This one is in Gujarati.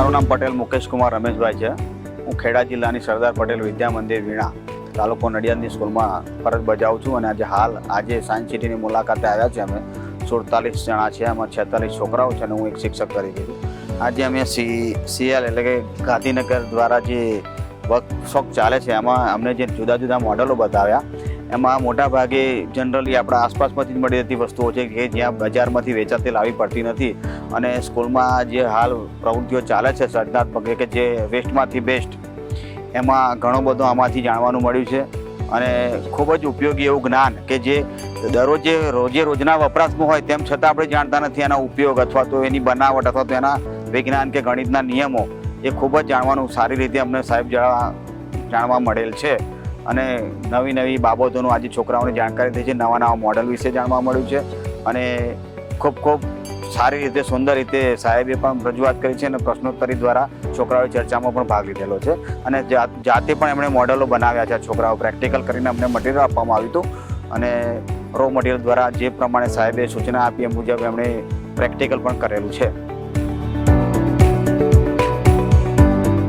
મારું નામ પટેલ મુકેશ કુમાર રમેશભાઈ છે. હું ખેડા જિલ્લાની સરદાર પટેલ વિદ્યા મંદિર વીણા તાલુકો નડિયાદની સ્કૂલમાં ફરજ બજાવું છું અને આજે હાલ આજે સાયન્સ સિટીની મુલાકાતે આવ્યા છે અમે. સુડતાલીસ જણા છે એમાં છેતાલીસ છોકરાઓ છે અને હું એક શિક્ષક તરીકે છું. આજે અમે સી, સીએલ એટલે કે ગાંધીનગર દ્વારા જે વર્કશોપ ચાલે છે, એમાં અમને જે જુદા જુદા મોડલો બતાવ્યા. એમાં મોટા ભાગે જનરલી આપણા આસપાસમાંથી જ મળી રહેતી વસ્તુઓ છે કે જ્યાં બજારમાંથી વેચાતી લાવવી પડતી નથી. અને સ્કૂલમાં જે હાલ પ્રવૃત્તિઓ ચાલે છે સર્જનાત્મક કે જે વેસ્ટમાંથી બેસ્ટ, એમાં ઘણો બધો આમાંથી જાણવાનું મળ્યું છે. અને ખૂબ જ ઉપયોગી એવું જ્ઞાન કે જે દરરોજે રોજે રોજના વપરાશમાં હોય તેમ છતાં આપણે જાણતા નથી એના ઉપયોગ અથવા તો એની બનાવટ અથવા તો એના વિજ્ઞાન કે ગણિતના નિયમો એ ખૂબ જ જાણવાનું સારી રીતે અમને સાહેબ જાણવા મળેલ છે. અને નવી નવી બાબતોનું આજે છોકરાઓને જાણકારી થઈ છે, નવા નવા મોડલ વિશે જાણવા મળ્યું છે. અને ખૂબ ખૂબ સારી રીતે, સુંદર રીતે સાહેબે પણ રજૂઆત કરી છે અને પ્રશ્નોત્તરી દ્વારા છોકરાઓએ ચર્ચામાં પણ ભાગ લીધેલો છે. અને જાતે પણ એમણે મોડલો બનાવ્યા છે છોકરાઓ. પ્રેક્ટિકલ કરીને અમને મટીરિયલ આપવામાં આવ્યું હતું. અને રો મટીરિયલ દ્વારા જે પ્રમાણે સાહેબે સૂચના આપી એ મુજબ એમણે પ્રેક્ટિકલ પણ કરેલું છે.